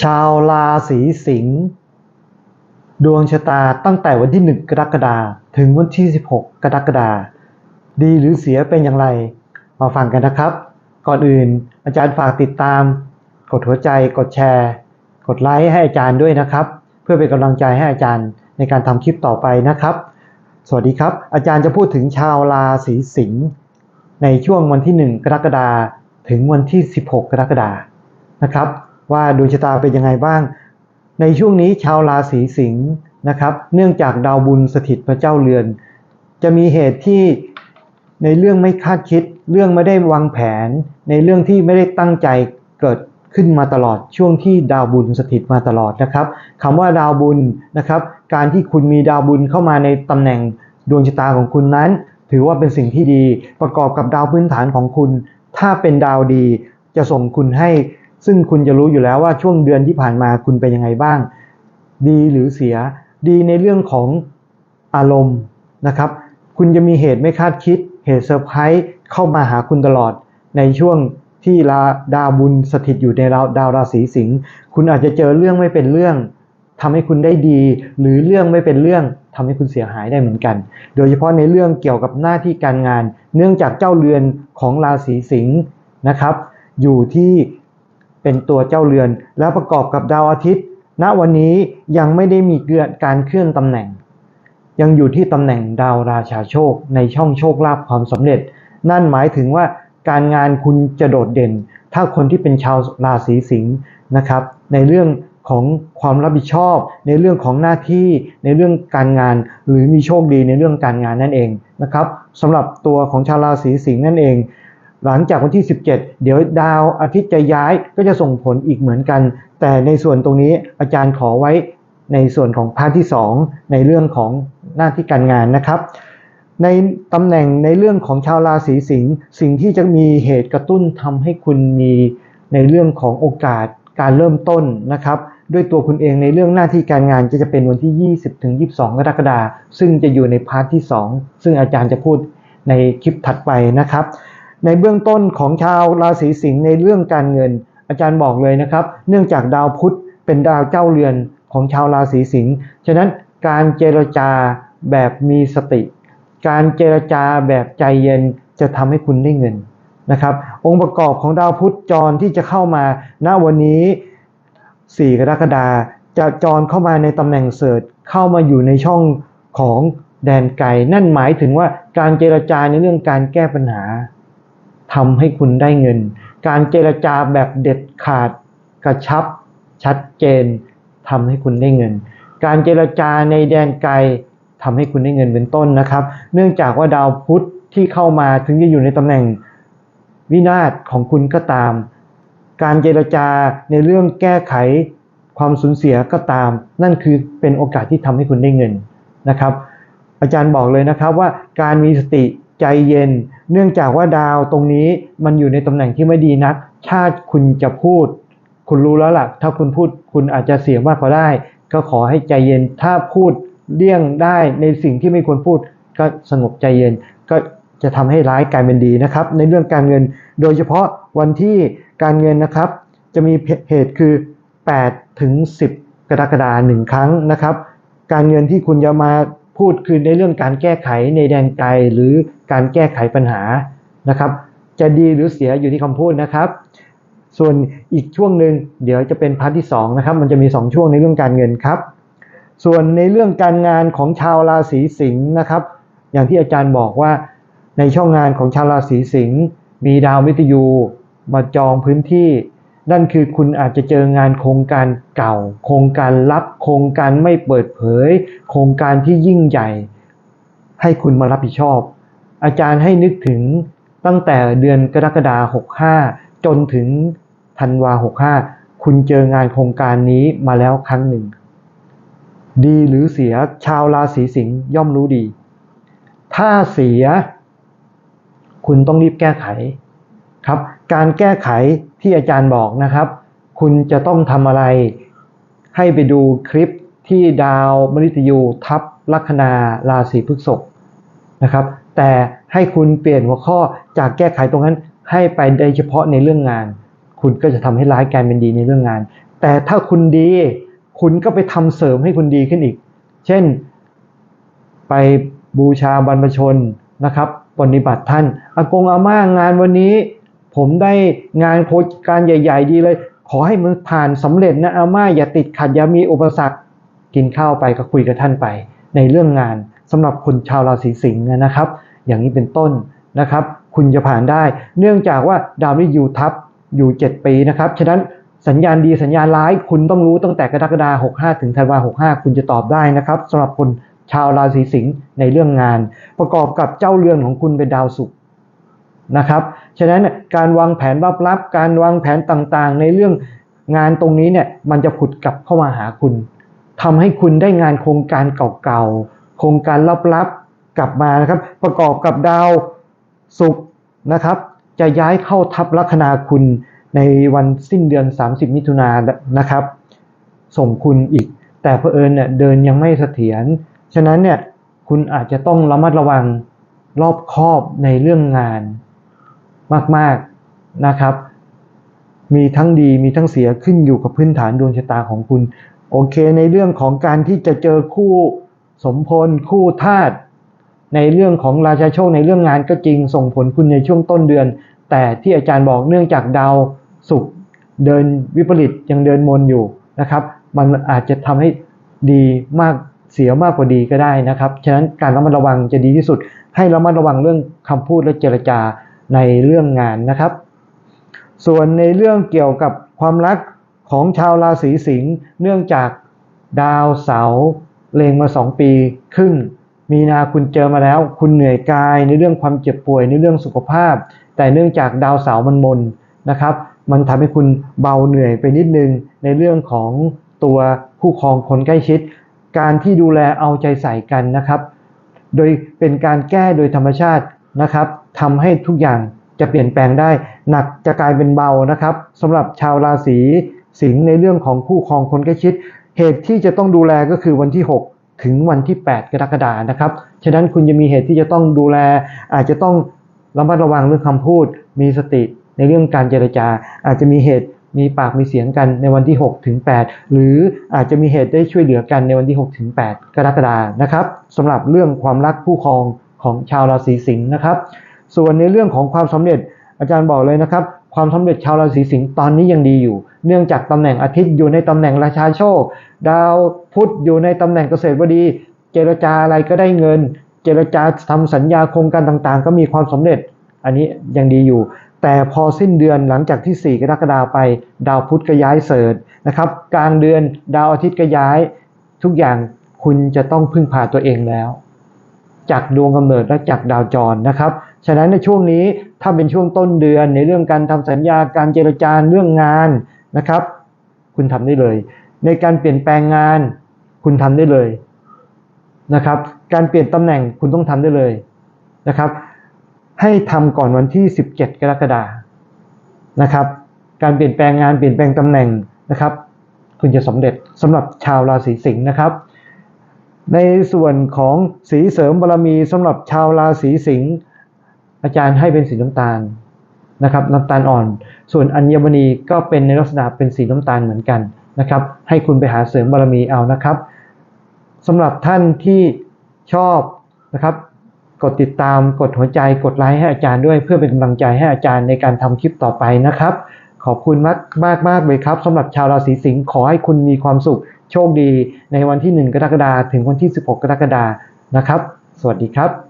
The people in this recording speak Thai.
ชาวราศีสิงห์ดวงชะตาตั้งแต่วันที่ 1 กรกฎาคมถึงวันที่ 16 กรกฎาคมดีหรือเสียเป็นอย่างไร มาฟังกันนะครับ ก่อนอื่นอาจารย์ฝากติดตาม กดหัวใจ กดแชร์ กดไลค์ให้อาจารย์ด้วยนะครับ เพื่อเป็นกำลังใจให้อาจารย์ในการทำคลิปต่อไปนะครับ สวัสดีครับ อาจารย์จะพูดถึงชาวราศีสิงห์ในช่วงวันที่ 1 กรกฎาคมถึงวันที่ 16 กรกฎาคมนะครับ ว่าดวงชะตาเป็นยังไงบ้าง ในช่วงนี้ชาวราศีสิงห์นะครับ เนื่องจากดาวบุญสถิตพระเจ้าเรือน จะมีเหตุที่ในเรื่องไม่คาดคิด เรื่องไม่ได้วางแผน ในเรื่องที่ไม่ได้ตั้งใจเกิดขึ้นมาตลอดช่วงที่ดาวบุญสถิตมาตลอดนะครับคำว่าดาวบุญนะครับ การที่คุณมีดาวบุญเข้ามาในตำแหน่งดวงชะตาของคุณนั้น ถือว่าเป็นสิ่งที่ดีประกอบกับดาวพื้นฐานของคุณ ถ้าเป็นดาวดีจะส่งคุณให้ ซึ่งคุณจะรู้อยู่แล้วว่าช่วงเดือนที่ผ่านมาคุณเป็นยังไงบ้าง ดีหรือเสีย ดีในเรื่องของอารมณ์นะครับ คุณจะมีเหตุไม่คาดคิด เหตุเซอร์ไพรส์เข้ามาหาคุณตลอด ในช่วงที่ลาดาวบุญสถิตอยู่ในดาวราศีสิงห์คุณอาจจะเจอเรื่องไม่เป็นเรื่องทำให้คุณได้ดี หรือเรื่องไม่เป็นเรื่องทำให้คุณเสียหายได้เหมือนกัน โดยเฉพาะในเรื่องเกี่ยวกับหน้าที่การงาน เนื่องจากเจ้าเรือนของราศีสิงห์นะครับ อยู่ที่ เป็นตัวเจ้าเรือน แล้วประกอบกับดาวอาทิตย์ ณวันนี้ยังไม่ได้มีการเคลื่อนตำแหน่ง ยังอยู่ที่ตำแหน่งดาวราชาโชค ในช่องโชคลาภความสำเร็จ นั่นหมายถึงว่าการงานคุณจะโดดเด่น ถ้าคนที่เป็นชาวราศีสิงห์นะครับ ในเรื่องของความรับผิดชอบ ในเรื่องของหน้าที่ในเรื่องการงาน หรือมีโชคดีในเรื่องการงานนั่นเองนะครับสำหรับตัวของชาวราศีสิงห์นั่นเอง หลังจากวันที่ 17 เดี๋ยวดาวอาทิตย์จะย้ายก็จะส่งผลอีกเหมือนกัน แต่ในส่วนตรงนี้อาจารย์ขอไว้ในส่วนของพาร์ทที่ 2 ในเรื่องของหน้าที่การงานนะครับ ในตำแหน่งในเรื่องของชาวราศีสิงห์สิ่งที่จะมีเหตุกระตุ้นทำให้คุณมีในเรื่องของโอกาสการเริ่มต้นนะครับด้วยตัวคุณเองในเรื่องหน้าที่การงานจะจะเป็นวันที่ 20 ถึง 22 กรกฎาคมซึ่งจะอยู่ในพาร์ทที่ 2 ซึ่งอาจารย์จะพูดในคลิปถัดไปนะครับ ในเบื้องต้นของชาวราศีสิงห์ในเรื่องการเงิน อาจารย์บอกเลยนะครับ เนื่องจากดาวพุธเป็นดาวเจ้าเรือนของชาวราศีสิงห์ฉะนั้นการเจรจาแบบมีสติ การเจรจาแบบใจเย็นจะทำให้คุณได้เงินนะครับ องค์ประกอบของดาวพุธจรที่จะเข้ามาณวันนี้ 4 กรกฎาจะจรเข้ามาในตำแหน่งเสิร์ชเข้ามาอยู่ในช่องของแดนไกลนั่นหมายถึงว่าการเจรจาในเรื่องการแก้ปัญหา ทำให้คุณได้เงิน การเจรจาแบบเด็ดขาดกระชับ ชัดเจนทำให้คุณได้เงิน การเจรจาในแดนไกลทำให้คุณได้เงินเป็นต้นนะครับ เนื่องจากว่าดาวพุธที่เข้ามาถึงจะอยู่ในตำแหน่งวินาศของคุณก็ตาม การเจรจาในเรื่องแก้ไขความสูญเสียก็ตาม นั่นคือเป็นโอกาสที่ทำให้คุณได้เงินนะครับ อาจารย์บอกเลยนะครับว่าการมีสติ ใจเย็น เนื่องจากว่าดาวตรงนี้มันอยู่ในตำแหน่งที่ไม่ดีนัก ชาติคุณจะพูด คุณรู้แล้วล่ะ ถ้าคุณพูดคุณอาจจะเสียมากกว่าได้ ก็ขอให้ใจเย็น ถ้าพูดเลี่ยงได้ในสิ่งที่ไม่ควรพูด ก็สงบใจเย็น ก็จะทำให้ร้ายกลายเป็นดีนะครับ ในเรื่องการเงิน โดยเฉพาะวันที่การเงินนะครับ จะมีเหตุคือ 8 ถึง 10 กรกฎาคมหนึ่งครั้งนะครับ การเงินที่คุณจะมา พูดคือในเรื่องการแก้ไขในแดนไกลหรือการแก้ไขปัญหานะครับ จะดีหรือเสียอยู่ที่คำพูดนะครับ ส่วนอีกช่วงหนึ่งเดี๋ยวจะเป็นพาร์ทที่2นะครับมันจะมี 2 ช่วงในเรื่องการเงินครับ ส่วนในเรื่องการงานของชาวราศีสิงห์นะครับ อย่างที่อาจารย์บอกว่าในช่องงานของชาวราศีสิงห์มีดาวมิตยูมาจองพื้นที่ นั่นคือคุณอาจจะเจองานโครงการเก่า โครงการลับ โครงการไม่เปิดเผย โครงการที่ยิ่งใหญ่ ให้คุณมารับผิดชอบ อาจารย์ให้นึกถึงตั้งแต่เดือนกรกฎาคม65 จนถึงธันวา65 คุณเจองานโครงการนี้มาแล้วครั้งหนึ่ง ดีหรือเสียชาวราศีสิงห์ย่อมรู้ดี ถ้าเสีย คุณต้องรีบแก้ไขครับ การแก้ไขที่อาจารย์บอกนะครับ คุณจะต้องทำอะไร ให้ไปดูคลิปที่ดาวมฤตยูทับลัคนาราศีพฤษภนะครับ แต่ให้คุณเปลี่ยนหัวข้อจากแก้ไขตรงนั้นให้ไปโดยเฉพาะในเรื่องงาน คุณก็จะทำให้ร้ายกลายเป็นดีในเรื่องงาน แต่ถ้าคุณดี คุณก็ไปทำเสริมให้คุณดีขึ้นอีก เช่น ไปบูชาบรรพชนนะครับปฏิบัติท่านอากงอาม่างานวันนี้ ผมได้งานโครงการใหญ่ ๆ ดีเลย ขอให้มันผ่านสำเร็จนะอาม่าอย่าติดขัดอย่ามีอุปสรรคกินข้าวไปก็คุยกับท่านไป ในเรื่องงานสำหรับคุณชาวราศีสิงห์นะครับ อย่างนี้เป็นต้นนะครับ คุณจะผ่านได้ เนื่องจากว่าดาวนี้อยู่ทับอยู่ 7 ปีนะครับฉะนั้นสัญญาณดีสัญญาณร้าย คุณต้องรู้ตั้งแต่กรกฎาคม65 ถึงธันวาคม65 คุณจะตอบได้นะครับสำหรับคนชาวราศีสิงห์ในเรื่องงาน ประกอบกับเจ้าเรือนของคุณเป็นดาวศุกร์นะครับ ฉะนั้นการวางแผนลับๆ การวางแผนต่างๆ ในเรื่องงานตรงนี้เนี่ยมันจะผุดกลับเข้ามาหาคุณทำให้คุณได้งานโครงการเก่าๆ โครงการลับๆกลับมานะครับ ประกอบกับดาวศุกร์นะครับ จะย้ายเข้าทับลัคนาคุณในวันสิ้นเดือน 30 มิถุนายนนะครับ ส่งคุณอีก แต่เผอิญเนี่ยเดินยังไม่เสถียรฉะนั้นเนี่ยคุณอาจจะต้องระมัดระวังรอบคอบในเรื่องงาน มากๆนะครับ มีทั้งดีมีทั้งเสียขึ้นอยู่กับพื้นฐานดวงชะตาของคุณ โอเค ในเรื่องของการที่จะเจอคู่สมพลคู่ธาตุในเรื่องของราชาโชคในเรื่องงานก็จริงส่งผลคุณในช่วงต้นเดือน แต่ที่อาจารย์บอกเนื่องจากดาวศุกร์เดินวิปริตยังเดินมนอยู่นะครับ มันอาจจะทำให้ดีมากเสียมากกว่าดีก็ได้นะครับ ฉะนั้นการระมัดระวังจะดีที่สุด ให้ระมัดระวังเรื่องคำพูดและเจรจา ในเรื่องงานนะครับ ส่วนในเรื่องเกี่ยวกับความรักของชาวราศีสิงห์เนื่องจากดาวเสาเลงมาสองปีครึ่ง มีนาคุณเจอมาแล้ว คุณเหนื่อยกายในเรื่องความเจ็บป่วยในเรื่องสุขภาพ แต่เนื่องจากดาวเสามันมนนะครับ มันทำให้คุณเบาเหนื่อยไปนิดนึง ในเรื่องของตัวคู่ครองคนใกล้ชิด การที่ดูแลเอาใจใส่กันนะครับ โดยเป็นการแก้โดยธรรมชาติ นะครับทำให้ทุกอย่างจะเปลี่ยนแปลงได้ หนักจะกลายเป็นเบานะครับสำหรับชาวราศีสิงห์ในเรื่องของคู่ครองคนใกล้ชิด เหตุที่จะต้องดูแลก็คือวันที่ 6 ถึงวันที่ 8 กรกฎานะครับ ฉะนั้นคุณจะมีเหตุที่จะต้องดูแล อาจจะต้องระมัดระวังเรื่องคำพูด มีสติในเรื่องการเจรจา อาจจะมีเหตุมีปากมีเสียงกันในวันที่6ถึง8หรืออาจจะมีเหตุได้ช่วยเหลือกันในวันที่6ถึง8กรกฎานะครับสำหรับเรื่องความรักคู่ครอง ของชาวราศีสิงห์นะครับ ส่วนในเรื่องของความสำเร็จอาจารย์บอกเลยนะครับ ความสำเร็จชาวราศีสิงห์ตอนนี้ยังดีอยู่ เนื่องจากตำแหน่งอาทิตย์อยู่ในตำแหน่งราชาโชค ดาวพุธอยู่ในตำแหน่งเกษตรบดี เจรจาอะไรก็ได้เงิน เจรจาทำสัญญาโครงการต่างๆ ก็มีความสำเร็จ อันนี้ยังดีอยู่ แต่พอสิ้นเดือนหลังจากที่ 4 กรกฎาคมไป ดาวพุธก็ย้ายเสริฐนะครับ กลางเดือนดาวอาทิตย์ก็ย้าย ทุกอย่างคุณจะต้องพึ่งพาตัวเองแล้ว จากดวงกำเนิดและจากดาวจรนะครับ ฉะนั้นในช่วงนี้ถ้าเป็นช่วงต้นเดือนในเรื่องการทำสัญญาการเจรจาเรื่องงานนะครับ คุณทำได้เลย ในการเปลี่ยนแปลงงาน คุณทำได้เลยนะครับ การเปลี่ยนตำแหน่งคุณต้องทำได้เลยนะครับ ให้ทำก่อนวันที่ 17 กรกฎานะครับ การเปลี่ยนแปลงงานเปลี่ยนแปลงตำแหน่งนะครับ คุณจะสำเร็จสำหรับชาวราศีสิงห์นะครับ ในส่วนของสีเสริมบารมีสำหรับชาวราศีสิงห์อาจารย์ให้เป็นสีน้ำตาลนะครับน้ำตาลอ่อน ส่วนอัญมณีก็เป็นในลักษณะเป็นสีน้ำตาลเหมือนกันนะครับให้คุณไปหาเสริมบารมีเอานะครับสำหรับท่านที่ชอบนะครับกดติดตามกดหัวใจกดไลค์ให้อาจารย์ด้วย เพื่อเป็นกำลังใจให้อาจารย์ในการทำคลิปต่อไปนะครับ ขอบคุณมากมากมากเลยครับสำหรับชาวราศีสิงห์ขอให้คุณมีความสุข โชคดีในวันที่ 1 กรกฎาคมถึงวันที่ 16 กรกฎาคมนะครับ สวัสดีครับ